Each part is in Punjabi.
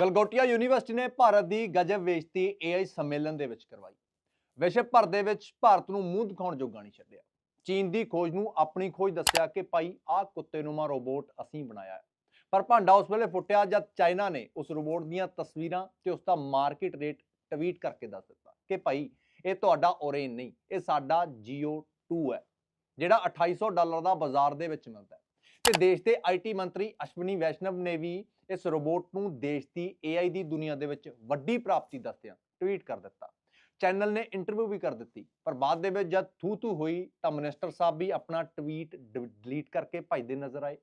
ਗਲਗੋਟੀਆ ਯੂਨੀਵਰਸਿਟੀ ਨੇ ਭਾਰਤ ਦੀ ਗਜਬ ਵੇਚਤੀ AI ਸੰਮੇਲਨ ਦੇ ਵਿੱਚ ਕਰਵਾਈ। ਵਿਸ਼ਵ ਭਰ ਦੇ ਵਿੱਚ ਭਾਰਤ ਨੂੰ ਮੂੰਹ ਦਿਖਾਉਣ ਜੋਗਾ ਨਹੀਂ ਛੱਡਿਆ। ਚੀਨ ਦੀ ਖੋਜ ਨੂੰ ਆਪਣੀ ਖੋਜ ਦੱਸਿਆ ਕਿ ਭਾਈ, ਆਹ ਕੁੱਤੇ ਨੂੰਮਾ ਰੋਬੋਟ ਅਸੀਂ ਬਣਾਇਆ ਪਰ ਭਾਂਡਾ ਉਸ ਵੇਲੇ ਫੁੱਟਿਆ ਜਦ ਚਾਈਨਾ ਨੇ ਉਸ ਰੋਬੋਟ ਦੀਆਂ ਤਸਵੀਰਾਂ ਤੇ ਉਸ ਦਾ ਮਾਰਕੀਟ ਰੇਟ ਟਵੀਟ ਕਰਕੇ ਦੱਸ ਦਿੱਤਾ ਕਿ ਭਾਈ, ਇਹ ਤੁਹਾਡਾ ਓਰੇਨ ਨਹੀਂ, ਇਹ ਸਾਡਾ ਜੀਓ 2 ਹੈ, ਜਿਹੜਾ 2800 ਡਾਲਰ ਦਾ ਬਾਜ਼ਾਰ ਦੇ ਵਿੱਚ ਮਿਲਦਾ ਹੈ। ਤੇ ਦੇਸ਼ ਦੇ ਆਈਟੀ ਮੰਤਰੀ ਅਸ਼ਵਨੀ ਵੈਸ਼ਨਵ ਨੇ ਵੀ ਇਸ ਰੋਬੋਟ ਨੂੰ ਦੇਸ਼ ਦੀ AI ਦੀ ਦੁਨੀਆ ਦੇ ਵਿੱਚ ਵੱਡੀ ਪ੍ਰਾਪਤੀ ਦੱਸਦਿਆਂ ਟਵੀਟ ਕਰ ਦਿੱਤਾ। ਚੈਨਲ ਨੇ ਇੰਟਰਵਿਊ ਵੀ ਕਰ ਦਿੱਤੀ, ਪਰ ਬਾਅਦ ਦੇ ਵਿੱਚ ਜਦ ਥੂ ਥੂ ਹੋਈ ਤਾਂ ਮਿਨਿਸਟਰ ਸਾਹਿਬ ਵੀ ਆਪਣਾ ਟਵੀਟ ਡਿਲੀਟ ਕਰਕੇ ਭੱਜਦੇ ਨਜ਼ਰ ਆਏ।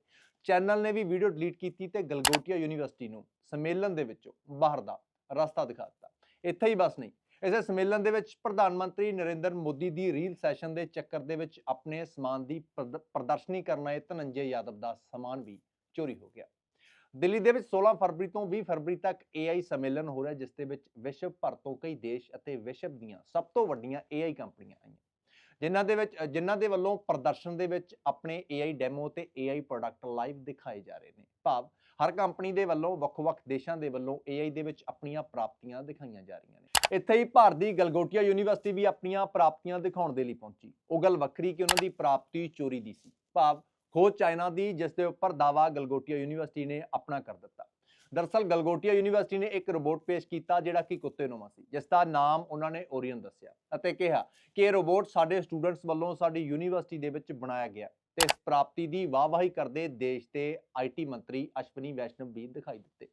ਚੈਨਲ ਨੇ ਵੀ ਵੀਡੀਓ ਡਿਲੀਟ ਕੀਤੀ ਤੇ ਗਲਗੋਟੀਆ ਯੂਨੀਵਰਸਿਟੀ ਨੂੰ ਸੰਮੇਲਨ ਦੇ ਵਿੱਚੋਂ ਬਾਹਰ ਦਾ ਰਸਤਾ ਦਿਖਾ ਦਿੱਤਾ। ਇੱਥੇ ਹੀ ਬਸ ਨਹੀਂ, ਇਸੇ ਸੰਮੇਲਨ ਦੇ ਵਿੱਚ ਪ੍ਰਧਾਨ ਮੰਤਰੀ ਨਰਿੰਦਰ ਮੋਦੀ ਦੀ ਰੀਲ ਸੈਸ਼ਨ ਦੇ ਚੱਕਰ ਦੇ ਵਿੱਚ ਆਪਣੇ ਸਮਾਨ ਦੀ ਪ੍ਰਦ- ਪ੍ਰਦਰਸ਼ਨੀ ਕਰਨ ਆਏ ਧਨੰਜੇ ਯਾਦਵ ਦਾ ਸਮਾਨ ਵੀ ਚੋਰੀ ਹੋ ਗਿਆ। ਦਿੱਲੀ ਦੇ ਵਿੱਚ 16 ਫਰਵਰੀ ਤੋਂ 20 ਫਰਵਰੀ ਤੱਕ AI ਸੰਮੇਲਨ ਹੋ ਰਿਹਾ, ਜਿਸ ਦੇ ਵਿੱਚ ਵਿਸ਼ਵ ਭਰ ਤੋਂ ਕਈ ਦੇਸ਼ ਅਤੇ ਵਿਸ਼ਵ ਦੀਆਂ ਸਭ ਤੋਂ ਵੱਡੀਆਂ AI ਕੰਪਨੀਆਂ ਆਈਆਂ। ਜਿਨ੍ਹਾਂ ਦੇ ਵਿੱਚ, ਜਿਨ੍ਹਾਂ ਦੇ ਵੱਲੋਂ ਪ੍ਰਦਰਸ਼ਨ ਦੇ ਵਿੱਚ ਆਪਣੇ AI ਡੈਮੋ ਤੇ AI ਪ੍ਰੋਡਕਟ ਲਾਈਵ ਦਿਖਾਏ ਜਾ ਰਹੇ ਨੇ। ਭਾਵ ਹਰ ਕੰਪਨੀ ਦੇ ਵੱਲੋਂ, ਵੱਖ-ਵੱਖ ਦੇਸ਼ਾਂ ਦੇ ਵੱਲੋਂ AI ਦੇ ਵਿੱਚ ਆਪਣੀਆਂ ਪ੍ਰਾਪਤੀਆਂ ਦਿਖਾਈਆਂ ਜਾ ਰਹੀਆਂ ਨੇ। ਇੱਥੇ ਹੀ ਭਾਰਤ ਦੀ ਗਲਗੋਟੀਆ ਯੂਨੀਵਰਸਿਟੀ ਵੀ ਆਪਣੀਆਂ ਪ੍ਰਾਪਤੀਆਂ ਦਿਖਾਉਣ ਦੇ ਲਈ ਪਹੁੰਚੀ। ਉਹ ਗੱਲ ਵੱਖਰੀ ਕਿ ਉਹਨਾਂ ਦੀ ਪ੍ਰਾਪਤੀ ਚੋਰੀ ਦੀ ਸੀ। ਭਾਵ ਖੋਜ ਚਾਈਨਾ ਦੀ, ਜਿਸ ਦੇ ਉੱਪਰ ਦਾਵਾ ਗਲਗੋਟੀਆ ਯੂਨੀਵਰਸਿਟੀ ਨੇ ਆਪਣਾ ਕਰ ਦਿੱਤਾ। ਦਰਅਸਲ ਗਲਗੋਟੀਆ ਯੂਨੀਵਰਸਿਟੀ ਨੇ ਇੱਕ ਰੋਬੋਟ ਪੇਸ਼ ਕੀਤਾ, ਜਿਹੜਾ ਕਿ ਕੁੱਤੇ ਨੂੰਮਾ ਸੀ, ਜਿਸ ਦਾ ਨਾਮ ਉਹਨਾਂ ਨੇ ਓਰੀਅਨ ਦੱਸਿਆ ਅਤੇ ਕਿਹਾ ਕਿ ਇਹ ਰੋਬੋਟ ਸਾਡੇ ਸਟੂਡੈਂਟਸ ਵੱਲੋਂ ਸਾਡੀ ਯੂਨੀਵਰਸਿਟੀ ਦੇ ਵਿੱਚ ਬਣਾਇਆ ਗਿਆ ਤੇ ਇਸ ਪ੍ਰਾਪਤੀ ਦੀ ਵਾਹਵਾਹੀ ਕਰਦੇ ਦੇਸ਼ ਦੇ ਆਈਟੀ ਮੰਤਰੀ ਅਸ਼ਵਨੀ ਵੈਸ਼ਨਵ ਵੀ ਦਿਖਾਈ ਦਿੱਤੇ।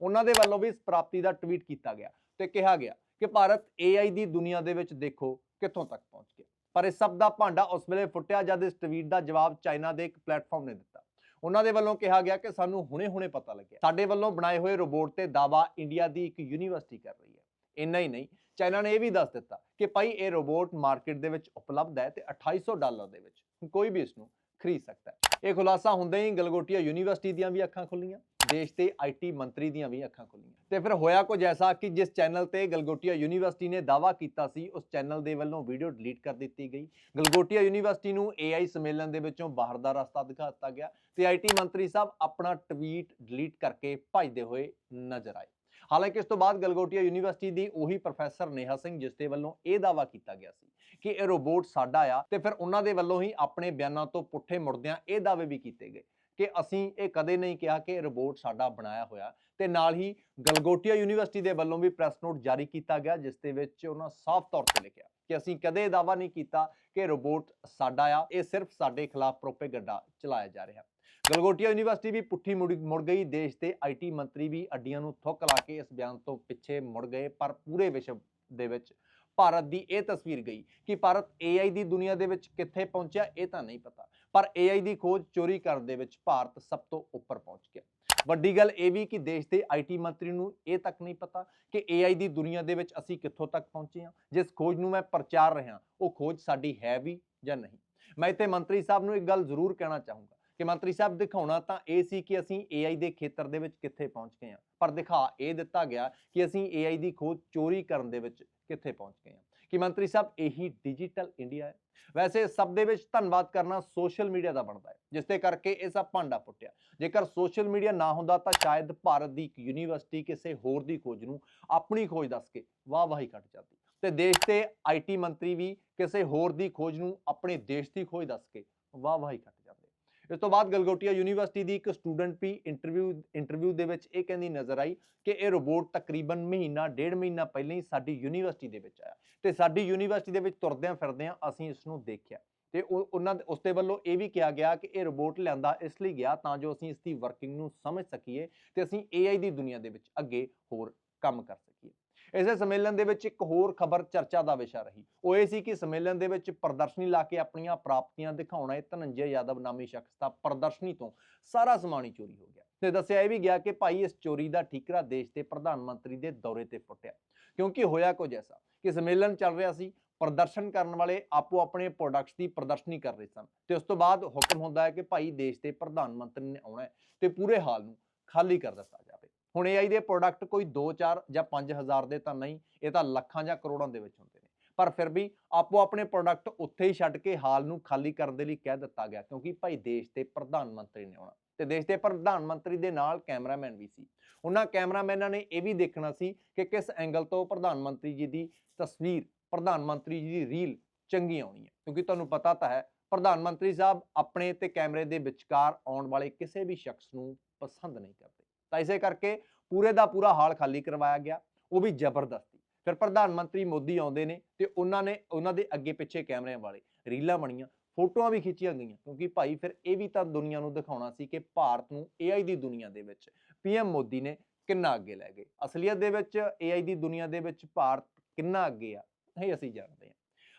ਉਹਨਾਂ ਦੇ ਵੱਲੋਂ ਵੀ ਇਸ ਪ੍ਰਾਪਤੀ ਦਾ ਟਵੀਟ ਕੀਤਾ ਗਿਆ ਤੇ ਕਿਹਾ ਗਿਆ ਕਿ ਭਾਰਤ AI ਦੀ ਦੁਨੀਆ ਦੇ ਵਿੱਚ ਦੇਖੋ ਕਿੱਥੋਂ ਤੱਕ ਪਹੁੰਚ ਗਿਆ। ਪਰ ਇਸ ਸਭ ਦਾ ਭਾਂਡਾ ਉਸ ਵੇਲੇ ਫੁੱਟਿਆ ਜਦ ਇਸ ਟਵੀਟ ਦਾ ਜਵਾਬ ਚਾਈਨਾ ਦੇ ਇੱਕ ਪਲੇਟਫਾਰਮ ਨੇ ਦਿੱਤਾ। ਉਹਨਾਂ ਦੇ ਵੱਲੋਂ ਕਿਹਾ ਗਿਆ ਕਿ ਸਾਨੂੰ ਹੁਣੇ-ਹੁਣੇ ਪਤਾ ਲੱਗਿਆ। ਸਾਡੇ ਵੱਲੋਂ ਬਣਾਏ ਹੋਏ ਰੋਬੋਟ ਤੇ ਦਾਵਾ ਇੰਡੀਆ ਦੀ ਇੱਕ ਯੂਨੀਵਰਸਿਟੀ ਕਰ ਰਹੀ ਹੈ। ਇੰਨਾ ਹੀ ਨਹੀਂ, ਚਾਈਨਾ ਨੇ ਇਹ ਵੀ ਦੱਸ ਦਿੱਤਾ ਕਿ ਭਾਈ ਇਹ ਰੋਬੋਟ ਮਾਰਕੀਟ ਦੇ ਵਿੱਚ ਉਪਲਬਧ ਹੈ ਤੇ 2800 ਡਾਲਰ ਦੇ ਵਿੱਚ ਕੋਈ ਵੀ ਇਸ ਨੂੰ ਖਰੀਦ ਸਕਦਾ ਹੈ। ਇਹ ਖੁਲਾਸਾ ਹੁੰਦੇ ਹੀ ਗਲਗੋਟੀਆ ਯੂਨੀਵਰਸਿਟੀ ਦੀਆਂ ਵੀ ਅੱਖਾਂ ਖੁੱਲੀਆਂ ਦੇਸ਼ ਦੇ ਆਈਟੀ ਮੰਤਰੀ ਦੀਆਂ ਵੀ ਅੱਖਾਂ ਖੁੱਲੀਆਂ ਤੇ ਫਿਰ ਹੋਇਆ ਕੁਝ ਐਸਾ ਕਿ ਜਿਸ ਚੈਨਲ ਤੇ ਗਲਗੋਟੀਆ ਯੂਨੀਵਰਸਿਟੀ ਨੇ ਦਾਵਾ ਕੀਤਾ ਸੀ, ਉਸ ਚੈਨਲ ਦੇ ਵੱਲੋਂ ਵੀਡੀਓ ਡਿਲੀਟ ਕਰ ਦਿੱਤੀ ਗਈ। ਗਲਗੋਟੀਆ ਯੂਨੀਵਰਸਿਟੀ ਨੂੰ AI ਸੰਮੇਲਨ ਦੇ ਵਿੱਚੋਂ ਬਾਹਰ ਦਾ ਰਸਤਾ ਦਿਖਾ ਦਿੱਤਾ ਗਿਆ ਤੇ ਆਈਟੀ ਮੰਤਰੀ ਸਾਹਿਬ ਆਪਣਾ ਟਵੀਟ ਡਿਲੀਟ ਕਰਕੇ ਭੱਜਦੇ ਹੋਏ ਨਜ਼ਰ ਆਏ। ਹਾਲਾਂਕਿ ਇਸ ਤੋਂ ਬਾਅਦ ਗਲਗੋਟੀਆ ਯੂਨੀਵਰਸਿਟੀ ਦੀ ਉਹੀ ਪ੍ਰੋਫੈਸਰ ਨੇਹਾ ਸਿੰਘ ਜਿਸ ਦੇ ਵੱਲੋਂ ਇਹ ਦਾਵਾ ਕੀਤਾ ਗਿਆ ਸੀ ਕਿ ਇਹ ਰੋਬੋਟ ਸਾਡਾ ਆ ਤੇ ਫਿਰ ਉਹਨਾਂ ਦੇ ਵੱਲੋਂ ਹੀ ਆਪਣੇ ਬਿਆਨਾਂ ਤੋਂ ਪੁੱਠੇ ਮੁੜਦਿਆਂ ਇਹ ਦਾਅਵੇ ਵੀ ਕੀਤੇ ਗਏ। ਕਿ ਅਸੀਂ ਇਹ ਕਦੇ ਨਹੀਂ ਕਿਹਾ ਕਿ ਇਹ ਰੋਬੋਟ ਸਾਡਾ ਬਣਾਇਆ ਹੋਇਆ। ਤੇ ਨਾਲ ਹੀ ਗਲਗੋਟੀਆ ਯੂਨੀਵਰਸਿਟੀ ਦੇ ਵੱਲੋਂ ਵੀ ਪ੍ਰੈਸ ਨੋਟ ਜਾਰੀ ਕੀਤਾ ਗਿਆ, ਜਿਸ ਦੇ ਵਿੱਚ ਉਹਨਾਂ ਸਾਫ਼ ਤੌਰ ਤੇ ਲਿਖਿਆ ਕਿ ਅਸੀਂ ਕਦੇ ਦਾਅਵਾ ਨਹੀਂ ਕੀਤਾ ਕਿ ਰੋਬੋਟ ਸਾਡਾ ਆ, ਇਹ ਸਿਰਫ ਸਾਡੇ ਖਿਲਾਫ ਪ੍ਰੋਪੇਗੈਂਡਾ ਚਲਾਇਆ ਜਾ ਰਿਹਾ। ਗਲਗੋਟੀਆ ਯੂਨੀਵਰਸਿਟੀ ਵੀ ਪੁੱਠੀ ਮੁੜ ਮੁੜ ਗਈ, ਦੇਸ਼ ਦੇ ਆਈਟੀ ਮੰਤਰੀ ਵੀ ਅੱਡੀਆਂ ਨੂੰ ਥੁੱਕ ਲਾ ਕੇ ਇਸ ਬਿਆਨ ਤੋਂ ਪਿੱਛੇ ਮੁੜ ਗਏ, ਪਰ ਪੂਰੇ ਵਿਸ਼ਵ ਦੇ ਵਿੱਚ ਭਾਰਤ ਦੀ ਇਹ ਤਸਵੀਰ ਗਈ ਕਿ ਭਾਰਤ AI ਦੀ ਦੁਨੀਆ ਦੇ ਵਿੱਚ ਕਿੱਥੇ ਪਹੁੰਚਿਆ, ਇਹ ਤਾਂ ਨਹੀਂ ਪਤਾ। ਪਰ AI ਦੀ ਖੋਜ ਚੋਰੀ ਕਰਨ ਦੇ ਵਿੱਚ ਭਾਰਤ ਸਭ ਤੋਂ ਉੱਪਰ ਪਹੁੰਚ ਗਿਆ। ਵੱਡੀ ਗੱਲ ਇਹ ਵੀ ਕਿ ਦੇਸ਼ ਦੇ ਆਈਟੀ ਮੰਤਰੀ ਨੂੰ ਇਹ ਤੱਕ ਨਹੀਂ ਪਤਾ ਕਿ AI ਦੀ ਦੁਨੀਆ ਦੇ ਵਿੱਚ ਅਸੀਂ ਕਿੱਥੋਂ ਤੱਕ ਪਹੁੰਚੇ ਹਾਂ। ਜਿਸ ਖੋਜ ਨੂੰ ਮੈਂ ਪ੍ਰਚਾਰ ਰਿਹਾ, ਉਹ ਖੋਜ ਸਾਡੀ ਹੈ ਵੀ ਜਾਂ ਨਹੀਂ। ਮੈਂ ਇੱਥੇ ਮੰਤਰੀ ਸਾਹਿਬ ਨੂੰ ਇੱਕ ਗੱਲ ਜ਼ਰੂਰ ਕਹਿਣਾ ਚਾਹੂੰਗਾ ਕਿ ਮੰਤਰੀ ਸਾਹਿਬ ਦਿਖਾਉਣਾ ਤਾਂ ਇਹ ਸੀ ਕਿ ਅਸੀਂ AI ਦੇ ਖੇਤਰ ਦੇ ਵਿੱਚ ਕਿੱਥੇ ਪਹੁੰਚ ਗਏ ਹਾਂ। ਪਰ ਦਿਖਾ ਇਹ ਦਿੱਤਾ ਗਿਆ ਕਿ ਅਸੀਂ AI ਦੀ ਖੋਜ ਚੋਰੀ ਕਰਨ ਦੇ ਵਿੱਚ ਕਿੱਥੇ ਪਹੁੰਚ ਗਏ ਹਾਂ। ਕਿ ਮੰਤਰੀ ਸਾਹਿਬ, ਇਹੀ ਡਿਜੀਟਲ ਇੰਡੀਆ ਹੈ। ਵੈਸੇ ਸਭ ਦੇ ਵਿੱਚ ਧੰਨਵਾਦ ਕਰਨਾ ਸੋਸ਼ਲ ਮੀਡੀਆ ਦਾ ਬਣਦਾ ਹੈ, ਜਿਸ ਦੇ ਕਰਕੇ ਇਹ ਸਭ ਭਾਂਡਾ ਪੁੱਟਿਆ। ਜੇਕਰ ਸੋਸ਼ਲ ਮੀਡੀਆ ਨਾ ਹੁੰਦਾ ਤਾਂ ਸ਼ਾਇਦ ਭਾਰਤ ਦੀ ਇੱਕ ਯੂਨੀਵਰਸਿਟੀ ਕਿਸੇ ਹੋਰ ਦੀ ਖੋਜ ਨੂੰ ਆਪਣੀ ਖੋਜ ਦੱਸ ਕੇ ਵਾਹ ਵਾਹੀ ਕੱਟ ਜਾਂਦੀ। ਤੇ ਦੇਸ਼ ਦੇ ਆਈਟੀ ਮੰਤਰੀ ਵੀ ਕਿਸੇ ਹੋਰ ਦੀ ਖੋਜ ਨੂੰ ਆਪਣੇ ਦੇਸ਼ ਦੀ ਖੋਜ ਦੱਸ ਕੇ ਵਾਹ ਵਾਹੀ ਕੱਟ ਜਾਂਦੇ। ਇਸ ਤੋਂ ਬਾਅਦ ਗਲਗੋਟੀਆ ਯੂਨੀਵਰਸਿਟੀ ਦੀ ਇੱਕ ਸਟੂਡੈਂਟ ਵੀ ਇੰਟਰਵਿਊ ਇੰਟਰਵਿਊ ਦੇ ਵਿੱਚ ਇਹ ਕਹਿੰਦੀ ਨਜ਼ਰ ਆਈ ਕਿ ਇਹ ਰੋਬੋਟ ਤਕਰੀਬਨ ਮਹੀਨਾ, ਡੇਢ ਮਹੀਨਾ ਪਹਿਲਾਂ ਹੀ ਸਾਡੀ ਯੂਨੀਵਰਸਿਟੀ ਦੇ ਵਿੱਚ ਆਇਆ। ਤੇ ਸਾਡੀ ਯੂਨੀਵਰਸਿਟੀ ਦੇ ਵਿੱਚ ਤੁਰਦਿਆਂ ਫਿਰਦਿਆਂ ਅਸੀਂ ਇਸ ਨੂੰ ਦੇਖਿਆ। ਤੇ ਉਹ ਉਹਨਾਂ ਦੇ ਉਸ ਦੇ ਵੱਲੋਂ ਇਹ ਵੀ ਕਿਹਾ ਗਿਆ ਕਿ ਇਹ ਰੋਬੋਟ ਲਿਆਂਦਾ ਇਸ ਲਈ ਗਿਆ ਤਾਂ ਜੋ ਅਸੀਂ ਇਸ ਦੀ ਵਰਕਿੰਗ ਨੂੰ ਸਮਝ ਸਕੀਏ ਤੇ ਅਸੀਂ AI ਦੀ ਦੁਨੀਆ ਦੇ ਵਿੱਚ ਅੱਗੇ ਹੋਰ ਕੰਮ ਕਰ ਸਕੀਏ। ਇਸੇ ਸੰਮੇਲਨ ਦੇ ਵਿੱਚ ਇੱਕ ਹੋਰ ਖਬਰ ਚਰਚਾ ਦਾ ਵਿਸ਼ਾ ਰਹੀ। ਉਹ ਇਹ ਸੀ ਕਿ ਸੰਮੇਲਨ ਦੇ ਵਿੱਚ ਪ੍ਰਦਰਸ਼ਨੀ ਲਾ ਕੇ ਆਪਣੀਆਂ ਪ੍ਰਾਪਤੀਆਂ ਦਿਖਾਉਣਾ ਇਹ ਧਨੰਜੇ ਯਾਦਵ ਨਾਮੀ ਸ਼ਖਸ ਦਾ ਪ੍ਰਦਰਸ਼ਨੀ ਤੋਂ ਸਾਰਾ ਸਮਾਨ ਹੀ ਚੋਰੀ ਹੋ ਗਿਆ। ਤੇ ਦੱਸਿਆ ਇਹ ਵੀ ਗਿਆ ਕਿ ਭਾਈ ਇਸ ਚੋਰੀ ਦਾ ਠੀਕਰਾ ਦੇਸ਼ ਦੇ ਪ੍ਰਧਾਨ ਮੰਤਰੀ ਦੇ ਦੌਰੇ ਤੇ ਫੁੱਟਿਆ ਕਿਉਂਕਿ ਹੋਇਆ ਕੁਝ ਐਸਾ ਕਿ ਸੰਮੇਲਨ ਚੱਲ ਰਿਹਾ ਸੀ, ਪ੍ਰਦਰਸ਼ਨ ਕਰਨ ਵਾਲੇ ਆਪੋ ਆਪਣੇ ਪ੍ਰੋਡਕਟਸ ਦੀ ਪ੍ਰਦਰਸ਼ਨੀ ਕਰ ਰਹੇ ਸਨ ਤੇ ਉਸ ਤੋਂ ਬਾਅਦ ਹੁਕਮ ਹੁੰਦਾ ਹੈ ਕਿ ਭਾਈ ਦੇਸ਼ ਦੇ ਪ੍ਰਧਾਨ ਮੰਤਰੀ ਨੇ ਆਉਣਾ ਹੈ ਤੇ ਪੂਰੇ ਹਾਲ ਨੂੰ ਖਾਲੀ ਕਰ ਦਿੱਤਾ ਜਾਵੇ। ਹੁਣ AI ਦੇ ਪ੍ਰੋਡਕਟ ਕੋਈ 2 4 ਜਾਂ 5000 ਦੇ ਤਾਂ ਨਹੀਂ, ਇਹ ਤਾਂ ਲੱਖਾਂ ਜਾਂ ਕਰੋੜਾਂ ਦੇ ਵਿੱਚ ਹੁੰਦੇ ਨੇ। ਪਰ ਫਿਰ ਵੀ ਆਪੋ ਆਪਣੇ ਪ੍ਰੋਡਕਟ ਉੱਥੇ ਹੀ ਛੱਡ ਕੇ ਹਾਲ ਨੂੰ ਖਾਲੀ ਕਰਨ ਦੇ ਲਈ ਕਹਿ ਦਿੱਤਾ ਗਿਆ ਕਿਉਂਕਿ ਭਾਈ ਦੇਸ਼ ਦੇ ਪ੍ਰਧਾਨ ਮੰਤਰੀ ਨੇ ਆਉਣਾ। ਤੇ ਦੇਸ਼ ਦੇ ਪ੍ਰਧਾਨ ਮੰਤਰੀ ਦੇ ਨਾਲ ਕੈਮਰਾਮੈਨ ਵੀ ਸੀ। ਉਹਨਾਂ ਕੈਮਰਾਮੈਨਾਂ ਨੇ ਇਹ ਵੀ ਦੇਖਣਾ ਸੀ ਕਿ ਕਿਸ ਐਂਗਲ ਤੋਂ ਪ੍ਰਧਾਨ ਮੰਤਰੀ ਜੀ ਦੀ ਤਸਵੀਰ, ਪ੍ਰਧਾਨ ਮੰਤਰੀ ਜੀ ਦੀ ਰੀਲ ਚੰਗੀ ਆਉਣੀ ਹੈ। ਕਿਉਂਕਿ ਤੁਹਾਨੂੰ ਪਤਾ ਤਾਂ ਹੈ, ਪ੍ਰਧਾਨ ਮੰਤਰੀ ਸਾਹਿਬ ਆਪਣੇ ਤੇ ਕੈਮਰੇ ਦੇ ਵਿਚਕਾਰ ਆਉਣ ਵਾਲੇ ਕਿਸੇ ਵੀ ਸ਼ਖਸ ਨੂੰ ਪਸੰਦ ਨਹੀਂ ਕਰਦੇ। ਤਾਂ ਇਸੇ ਕਰਕੇ ਪੂਰੇ ਦਾ ਪੂਰਾ ਹਾਲ ਖਾਲੀ ਕਰਵਾਇਆ ਗਿਆ, ਉਹ ਵੀ ਜ਼ਬਰਦਸਤੀ। ਫਿਰ ਪ੍ਰਧਾਨ ਮੰਤਰੀ ਮੋਦੀ ਆਉਂਦੇ ਨੇ ਤੇ ਉਹਨਾਂ ਨੇ, ਉਹਨਾਂ ਦੇ ਅੱਗੇ ਪਿੱਛੇ ਕੈਮਰਿਆਂ ਵਾਲੇ ਰੀਲਾਂ ਬਣੀਆਂ ਫੋਟੋਆਂ ਵੀ ਖਿੱਚੀਆਂ ਗਈਆਂ, ਕਿਉਂਕਿ ਭਾਈ ਫਿਰ ਇਹ ਵੀ ਤਾਂ ਦੁਨੀਆ ਨੂੰ ਦਿਖਾਉਣਾ ਸੀ ਕਿ ਭਾਰਤ ਨੂੰ AI ਦੀ ਦੁਨੀਆ ਦੇ ਵਿੱਚ ਪੀਐਮ ਮੋਦੀ ਨੇ ਕਿੰਨਾ ਅੱਗੇ ਲੈ ਗਏ। ਅਸਲੀਅਤ ਦੇ ਵਿੱਚ AI ਦੀ ਦੁਨੀਆ ਦੇ ਵਿੱਚ ਭਾਰਤ ਕਿੰਨਾ ਅੱਗੇ ਆ, ਇਹ ਅਸੀਂ ਜਾਣਦੇ ਹਾਂ।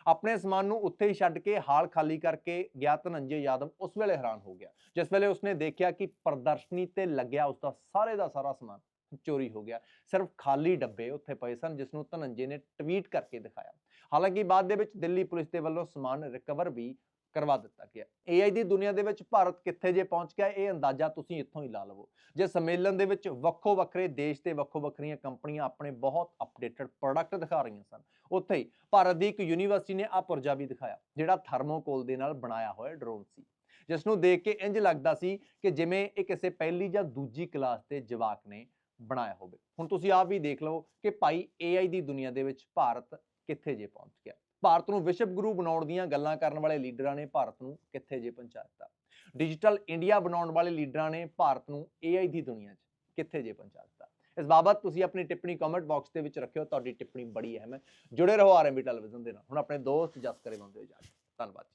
ਆਪਣੇ ਸਮਾਨ ਨੂੰ ਉੱਥੇ ਹੀ ਛੱਡ ਕੇ ਹਾਲ ਖਾਲੀ ਕਰਕੇ ਗਿਆ ਧਨੰਜੇ ਯਾਦਵ ਉਸ ਵੇਲੇ ਹੈਰਾਨ ਹੋ ਗਿਆ, ਜਿਸ ਵੇਲੇ ਉਸਨੇ ਦੇਖਿਆ ਕਿ ਪ੍ਰਦਰਸ਼ਨੀ ਤੇ ਲੱਗਿਆ ਉਸਦਾ ਸਾਰੇ ਦਾ ਸਾਰਾ ਸਮਾਨ ਚੋਰੀ ਹੋ ਗਿਆ। ਸਿਰਫ ਖਾਲੀ ਡੱਬੇ ਉੱਥੇ ਪਏ ਸਨ, ਜਿਸ ਨੂੰ ਧਨੰਜੇ ਨੇ ਟਵੀਟ ਕਰਕੇ ਦਿਖਾਇਆ। ਹਾਲਾਂਕਿ ਬਾਅਦ ਦੇ ਵਿੱਚ ਦਿੱਲੀ ਪੁਲਿਸ ਦੇ ਵੱਲੋਂ ਸਮਾਨ ਰਿਕਵਰ ਵੀ ਕਰਵਾ ਦਿੱਤਾ ਗਿਆ। AI ਦੀ ਦੁਨੀਆ ਦੇ ਵਿੱਚ ਭਾਰਤ ਕਿੱਥੇ ਜੇ ਪਹੁੰਚ ਗਿਆ, ਇਹ ਅੰਦਾਜ਼ਾ ਤੁਸੀਂ ਇੱਥੋਂ ਹੀ ਲਾ ਲਵੋ। ਜੇ ਸੰਮੇਲਨ ਦੇ ਵਿੱਚ ਵੱਖੋ ਵੱਖਰੇ ਦੇਸ਼ ਤੇ ਵੱਖੋ ਵੱਖਰੀਆਂ ਕੰਪਨੀਆਂ ਆਪਣੇ ਬਹੁਤ ਅਪਡੇਟਡ ਪ੍ਰੋਡਕਟ ਦਿਖਾ ਰਹੀਆਂ ਸਨ, ਉੱਥੇ ਹੀ ਭਾਰਤ ਦੀ ਇੱਕ ਯੂਨੀਵਰਸਿਟੀ ਨੇ ਆ ਪੁਰਜਾ ਵੀ ਦਿਖਾਇਆ, ਜਿਹੜਾ ਥਰਮੋਕੋਲ ਦੇ ਨਾਲ ਬਣਾਇਆ ਹੋਇਆ ਡਰੋਨ ਸੀ। ਜਿਸ ਨੂੰ ਦੇਖ ਕੇ ਇੰਜ ਲੱਗਦਾ ਸੀ ਕਿ ਜਿਵੇਂ ਇਹ ਕਿਸੇ ਪਹਿਲੀ ਜਾਂ ਦੂਜੀ ਕਲਾਸ ਦੇ ਜਵਾਕ ਨੇ ਬਣਾਇਆ ਹੋਵੇ। ਹੁਣ ਤੁਸੀਂ ਆਪ ਵੀ ਦੇਖ ਲਓ ਕਿ ਭਾਈ AI ਦੀ ਦੁਨੀਆ ਦੇ ਵਿੱਚ ਭਾਰਤ ਕਿੱਥੇ ਜੇ ਪਹੁੰਚ ਗਿਆ। ਭਾਰਤ ਨੂੰ ਵਿਸ਼ਵ ਗੁਰੂ ਬਣਾਉਣ ਦੀਆਂ ਗੱਲਾਂ ਕਰਨ ਵਾਲੇ ਲੀਡਰਾਂ ਨੇ ਭਾਰਤ ਨੂੰ ਕਿੱਥੇ ਜੇ ਪਹੁੰਚਾ ਦਿੱਤਾ ਡਿਜੀਟਲ ਇੰਡੀਆ ਬਣਾਉਣ ਵਾਲੇ ਲੀਡਰਾਂ ਨੇ ਭਾਰਤ ਨੂੰ AI ਦੀ ਦੁਨੀਆ 'ਚ ਕਿੱਥੇ ਜੇ ਪਹੁੰਚਾ ਦਿੱਤਾ ਇਸ ਬਾਬਤ ਤੁਸੀਂ ਆਪਣੀ ਟਿੱਪਣੀ ਕਮੈਂਟ ਬਾਕਸ ਦੇ ਵਿੱਚ ਰੱਖਿਓ, ਤੁਹਾਡੀ ਟਿੱਪਣੀ ਬੜੀ ਅਹਿਮ ਹੈ। ਜੁੜੇ ਰਹੋ ਆਰਐਮਬੀ ਟੈਲੀਵਿਜ਼ਨ ਦੇ ਨਾਲ। ਹੁਣ ਆਪਣੇ ਦੋਸਤ ਜਸ ਕਰੇ ਬੰਦੇ ਹੋ ਜਾ ਧੰਨਵਾਦ ਜੀ।